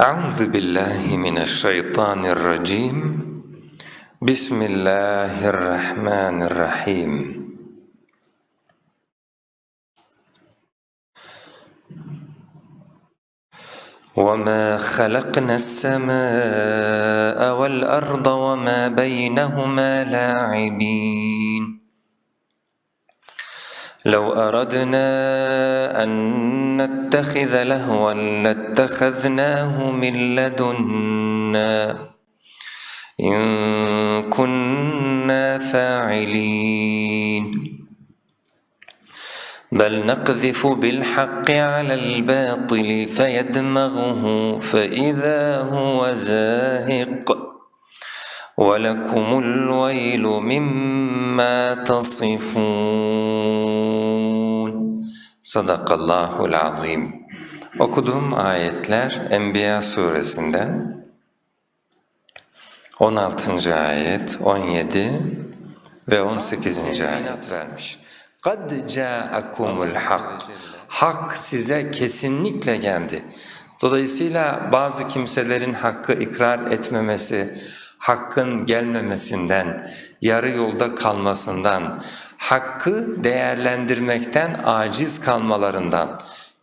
أعوذ بالله من الشيطان الرجيم. بسم الله الرحمن الرحيم. وما خلقنا السماء والأرض وما بينهما لاعبين. لو أردنا أن نتخذ لهوا لاتخذناه من لدنا. إن كنا فاعلين. بل نقذف بالحق على الباطل فيدمغه فإذا هو زاهق. ولكم الويل مما تصفون. Sadakallahul azim. Okuduğum ayetler Enbiya suresinden 16. ayet, 17 ve 18. ayet vermiş. قَدْ جَاءَكُمُ الْحَقِّ Hak size kesinlikle geldi. Dolayısıyla bazı kimselerin hakkı ikrar etmemesi, hakkın gelmemesinden, yarı yolda kalmasından, hakkı değerlendirmekten aciz kalmalarından,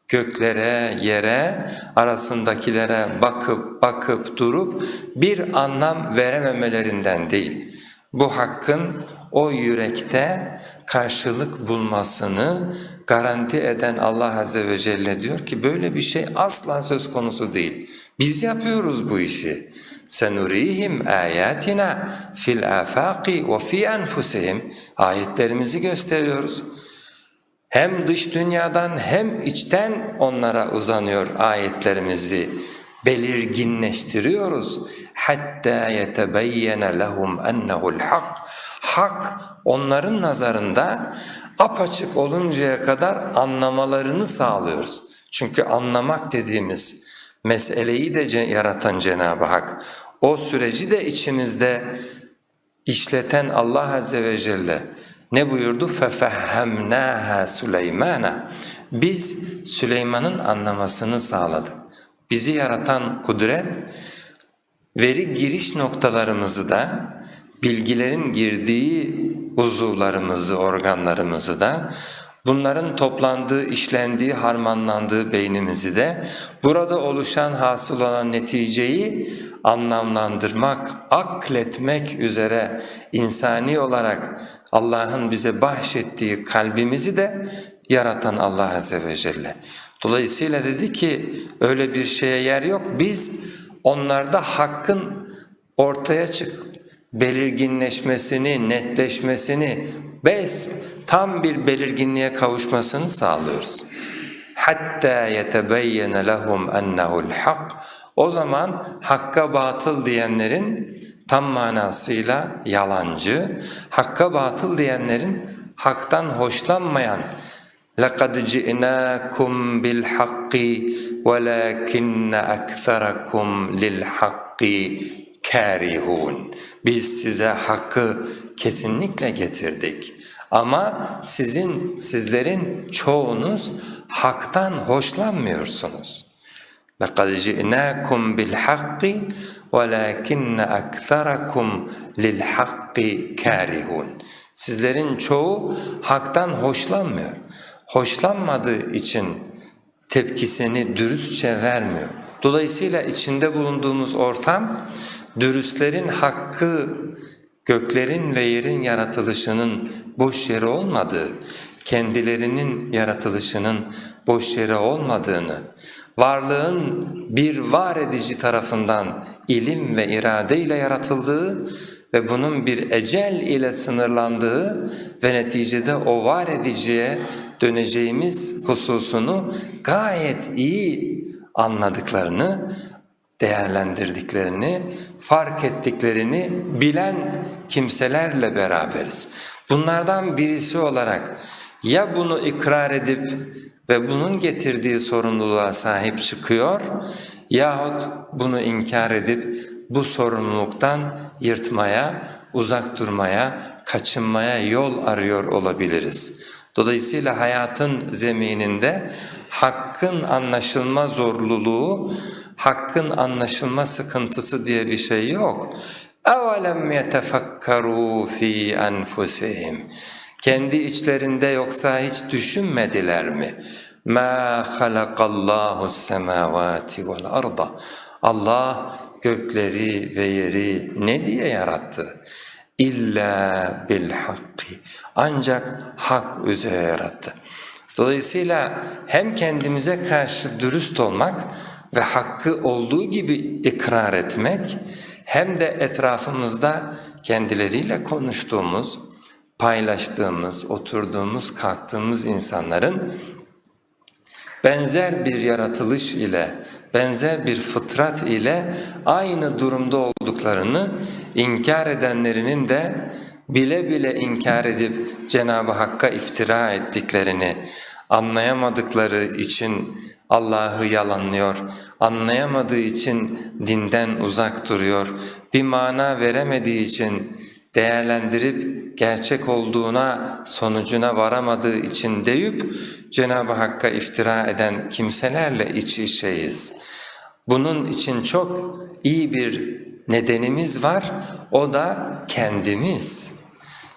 göklere, yere, arasındakilere bakıp bakıp durup bir anlam verememelerinden değil. Bu hakkın o yürekte karşılık bulmasını garanti eden Allah Azze ve Celle diyor ki böyle bir şey asla söz konusu değil. Biz yapıyoruz bu işi. Senurihim ayatina fil afaqi ve fi enfusihim ayetlerimizi gösteriyoruz. Hem dış dünyadan hem içten onlara uzanıyor ayetlerimizi belirginleştiriyoruz. Hatta yetebeyyene lehum ennehu'l hak. Hak onların nazarında apaçık oluncaya kadar anlamalarını sağlıyoruz. Çünkü anlamak dediğimiz meseleyi de yaratan Cenab-ı Hak, o süreci de içimizde işleten Allah Azze ve Celle ne buyurdu? فَفَهَّمْنَاهَا Süleymana. Biz Süleyman'ın anlamasını sağladık. Bizi yaratan kudret, veri giriş noktalarımızı da, bilgilerin girdiği uzuvlarımızı, organlarımızı da, bunların toplandığı, işlendiği, harmanlandığı beynimizi de, burada oluşan, hasıl olan neticeyi anlamlandırmak, akletmek üzere insani olarak Allah'ın bize bahşettiği kalbimizi de yaratan Allah Azze ve Celle. Dolayısıyla dedi ki öyle bir şeye yer yok. Biz onlarda hakkın ortaya çık belirginleşmesini, netleşmesini, bes tam bir belirginliğe kavuşmasını sağlıyoruz. Hatta yetebeyyene lehum ennehu'l hak. O zaman hakka batıl diyenlerin tam manasıyla yalancı, hakka batıl diyenlerin haktan hoşlanmayan لَقَدْ جِئْنَاكُمْ بِالْحَقِّ وَلَكِنَّ أَكْثَرَكُمْ لِلْحَقِّ كَارِهُونَ Biz size hakkı kesinlikle getirdik. Ama sizin, sizlerin çoğunuz haktan hoşlanmıyorsunuz. لَقَدْ جِئْنَاكُمْ بِالْحَقِّ وَلَكِنَّ أَكْثَرَكُمْ لِلْحَقِّ كَارِهُونَ Sizlerin çoğu haktan hoşlanmıyor. Hoşlanmadığı için tepkisini dürüstçe vermiyor. Dolayısıyla içinde bulunduğumuz ortam dürüstlerin hakkı göklerin ve yerin yaratılışının boş yeri olmadığı, kendilerinin yaratılışının boş yeri olmadığını, varlığın bir var edici tarafından ilim ve irade ile yaratıldığı ve bunun bir ecel ile sınırlandığı ve neticede o var ediciye döneceğimiz hususunu gayet iyi anladıklarını, değerlendirdiklerini, fark ettiklerini bilen kimselerle beraberiz. Bunlardan birisi olarak ya bunu ikrar edip ve bunun getirdiği sorumluluğa sahip çıkıyor yahut bunu inkar edip bu sorumluluktan yırtmaya, uzak durmaya, kaçınmaya yol arıyor olabiliriz. Dolayısıyla hayatın zemininde hakkın anlaşılma zorluluğu, hakkın anlaşılma sıkıntısı diye bir şey yok. اَوَلَمْ يَتَفَكَّرُوا ف۪ي أَنْفُسِهِمْ Kendi içlerinde yoksa hiç düşünmediler mi? مَا خَلَقَ اللّٰهُ السَّمَاوَاتِ وَالْأَرْضَ Allah gökleri ve yeri ne diye yarattı? İlla bil hakki. Ancak hak üzere yarattı. Dolayısıyla hem kendimize karşı dürüst olmak ve hakkı olduğu gibi ikrar etmek hem de etrafımızda kendileriyle konuştuğumuz, paylaştığımız, oturduğumuz, kalktığımız insanların benzer bir yaratılış ile, benzer bir fıtrat ile aynı durumda olduklarını inkar edenlerinin de bile bile inkar edip Cenab-ı Hakk'a iftira ettiklerini anlayamadıkları için Allah'ı yalanlıyor, anlayamadığı için dinden uzak duruyor, bir mana veremediği için değerlendirip gerçek olduğuna, sonucuna varamadığı için deyip Cenab-ı Hakk'a iftira eden kimselerle iç içeyiz. Bunun için çok iyi bir nedenimiz var, o da kendimiz.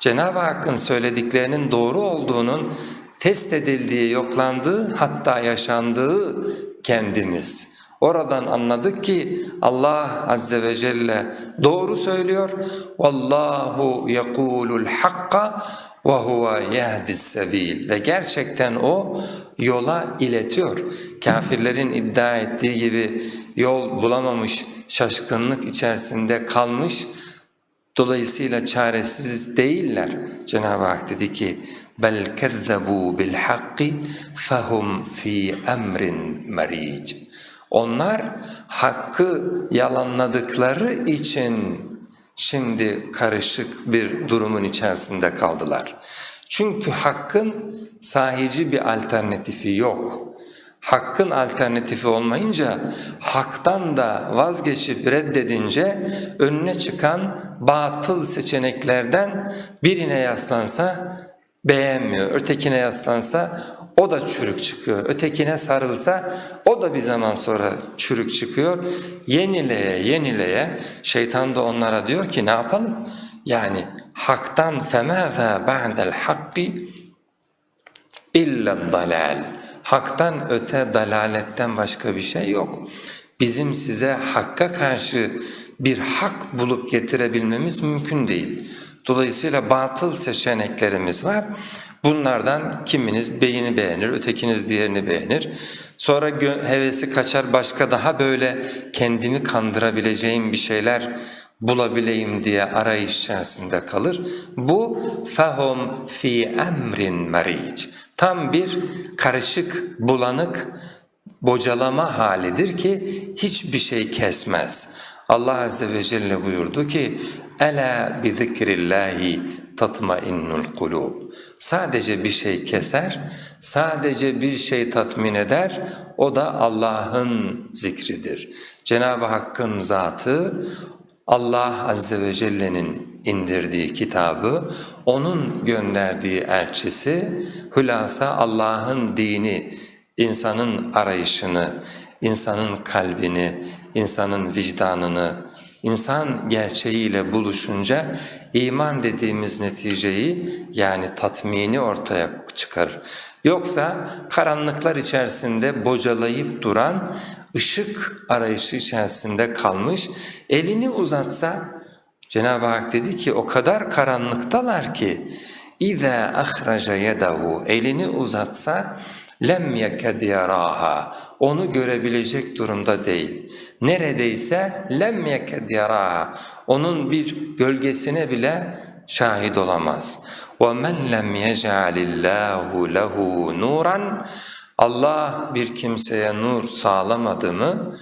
Cenab-ı Hakk'ın söylediklerinin doğru olduğunun test edildiği, yoklandığı hatta yaşandığı kendimiz. Oradan anladık ki Allah Azze ve Celle doğru söylüyor. Vallahu yekulul hakka ve huve yahdis sebil ve gerçekten o yola iletiyor. Kafirlerin iddia ettiği gibi yol bulamamış, şaşkınlık içerisinde kalmış, dolayısıyla çaresiz değiller. Cenab-ı Hak dedi ki bel kezzebu bil hakki fehum fi emrin meric. Onlar hakkı yalanladıkları için şimdi karışık bir durumun içerisinde kaldılar. Çünkü hakkın sahici bir alternatifi yok. Hakkın alternatifi olmayınca haktan da vazgeçip reddedince önüne çıkan batıl seçeneklerden birine yaslansa beğenmiyor, ötekine yaslansa o da çürük çıkıyor. Ötekine sarılsa o da bir zaman sonra çürük çıkıyor. Yenileye yenileye şeytan da onlara diyor ki ne yapalım? Yani haktan فَمَاذَا بَعْدَ الْحَقِّ اِلَّا dalal. Haktan öte dalaletten başka bir şey yok. Bizim size hakka karşı bir hak bulup getirebilmemiz mümkün değil. Dolayısıyla batıl seçeneklerimiz var. Bunlardan kiminiz beyni beğenir, ötekiniz diğerini beğenir. Sonra hevesi kaçar başka daha böyle kendimi kandırabileceğim bir şeyler bulabileyim diye arayış içerisinde kalır. Bu fehum fi emrin meric. Tam bir karışık, bulanık, bocalama halidir ki hiçbir şey kesmez. Allah Azze ve Celle buyurdu ki Ela bi zikrillahi tatmainnul kulub. Sadece bir şey keser, sadece bir şey tatmin eder, o da Allah'ın zikridir. Cenab-ı Hakk'ın zatı, Allah Azze ve Celle'nin indirdiği kitabı, O'nun gönderdiği elçisi, hülasa Allah'ın dini, insanın arayışını, insanın kalbini, insanın vicdanını, İnsan gerçeğiyle buluşunca iman dediğimiz neticeyi yani tatmini ortaya çıkarır. Yoksa karanlıklar içerisinde bocalayıp duran ışık arayışı içerisinde kalmış elini uzatsa Cenab-ı Hak dedi ki o kadar karanlıktalar ki اِذَا اَخْرَجَ يَدَهُ elini uzatsa lem yeked yaraha onu görebilecek durumda değil. Neredeyse lem yeked yaraha onun bir gölgesine bile şahit olamaz. وَمَنْ لَمْ يَجْعَلِ اللّٰهُ لَهُ نُورًا Allah bir kimseye nur sağlamadı mı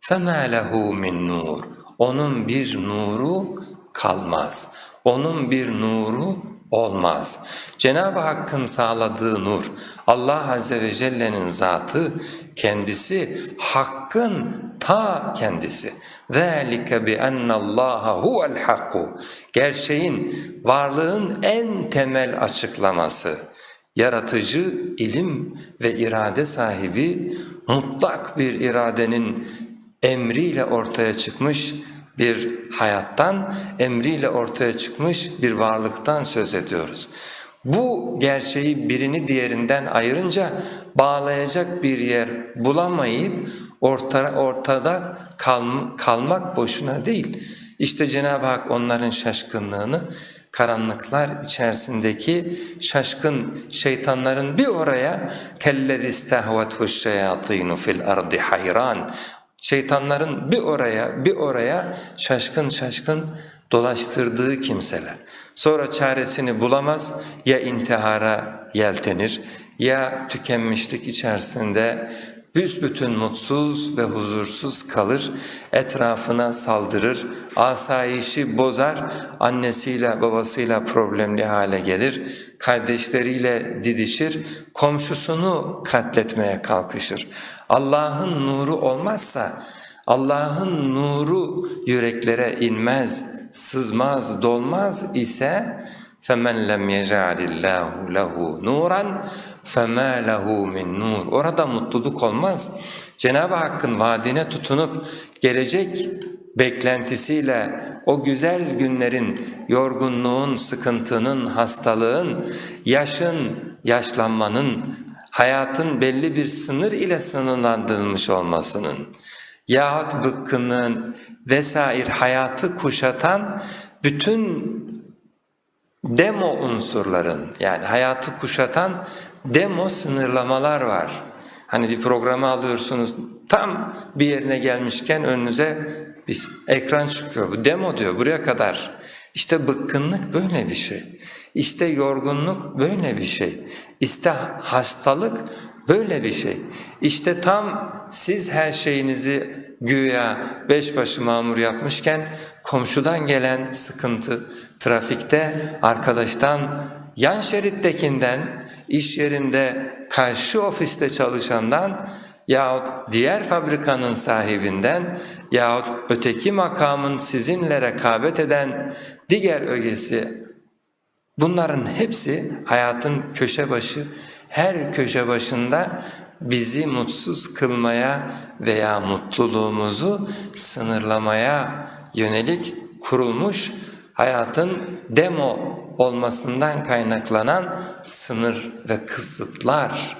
فَمَا لَهُ مِنْ nur Onun bir nuru kalmaz. Onun bir nuru olmaz. Cenab-ı Hakk'ın sağladığı nur, Allah Azze ve Celle'nin zatı kendisi, Hakk'ın ta kendisi. ذَٰلِكَ بِأَنَّ اللّٰهَ هُوَ الْحَقُّ Gerçeğin, varlığın en temel açıklaması. yaratıcı, ilim ve irade sahibi, mutlak bir iradenin emriyle ortaya çıkmış bir hayattan, emriyle ortaya çıkmış bir varlıktan söz ediyoruz. Bu gerçeği birini diğerinden ayırınca bağlayacak bir yer bulamayıp orta, ortada kal, kalmak boşuna değil. İşte Cenab-ı Hak onların şaşkınlığını karanlıklar içerisindeki şaşkın şeytanların bir oraya kellezi istehvethu şeyatinu fil ardi hayran şeytanların bir oraya bir oraya şaşkın şaşkın dolaştırdığı kimseler. Sonra çaresini bulamaz ya intihara yeltenir ya tükenmişlik içerisinde büsbütün mutsuz ve huzursuz kalır, etrafına saldırır, asayişi bozar, annesiyle babasıyla problemli hale gelir, kardeşleriyle didişir, komşusunu katletmeye kalkışır. Allah'ın nuru olmazsa, Allah'ın nuru yüreklere inmez, sızmaz, dolmaz ise فَمَنْ لَمْ يَجَعَلِ اللّٰهُ لَهُ نُورًا فَمَا لَهُ مِنْ نُورٍ Orada mutluluk olmaz. Cenab-ı Hakk'ın vaadine tutunup gelecek beklentisiyle o güzel günlerin, yorgunluğun, sıkıntının, hastalığın, yaşın, yaşlanmanın, hayatın belli bir sınır ile sınırlandırılmış olmasının yahut bıkkınlığın vesaire hayatı kuşatan bütün demo unsurların yani hayatı kuşatan demo sınırlamalar var. Hani bir programı alıyorsunuz tam bir yerine gelmişken önünüze bir ekran çıkıyor. Bu demo diyor buraya kadar. İşte bıkkınlık böyle bir şey. İşte yorgunluk böyle bir şey. İşte hastalık böyle bir şey. İşte tam siz her şeyinizi güya beş başı mamur yapmışken komşudan gelen sıkıntı, trafikte arkadaştan, yan şerittekinden, iş yerinde karşı ofiste çalışandan yahut diğer fabrikanın sahibinden yahut öteki makamın sizinle rekabet eden diğer ögesi bunların hepsi hayatın köşe başı her köşe başında bizi mutsuz kılmaya veya mutluluğumuzu sınırlamaya yönelik kurulmuş hayatın demo olmasından kaynaklanan sınır ve kısıtlar.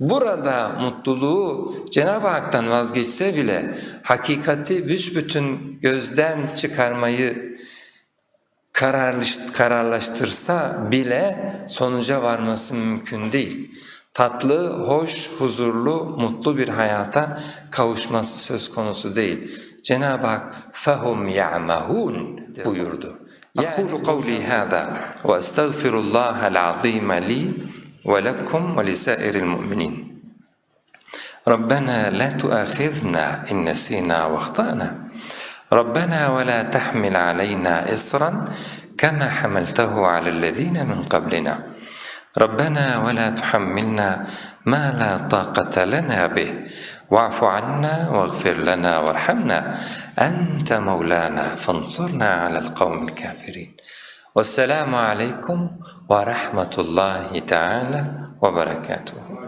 Burada mutluluğu Cenab-ı Hak'tan vazgeçse bile hakikati büsbütün gözden çıkarmayı kararlaştırsa bile sonuca varması mümkün değil. Tatlı, hoş, huzurlu, mutlu bir hayata kavuşması söz konusu değil. Cenab-ı Hak fehum ya'mahun buyurdu. أقول قولي هذا وأستغفر الله العظيم لي ولكم ولسائر المؤمنين. ربنا لا تؤاخذنا إن نسينا واخطأنا. ربنا ولا تحمل علينا إصرا كما حملته على الذين من قبلنا. ربنا ولا تحملنا ما لا طاقة لنا به. واعف عنا واغفر لنا وارحمنا. أنت مولانا فانصرنا على القوم الكافرين. والسلام عليكم ورحمة الله تعالى وبركاته.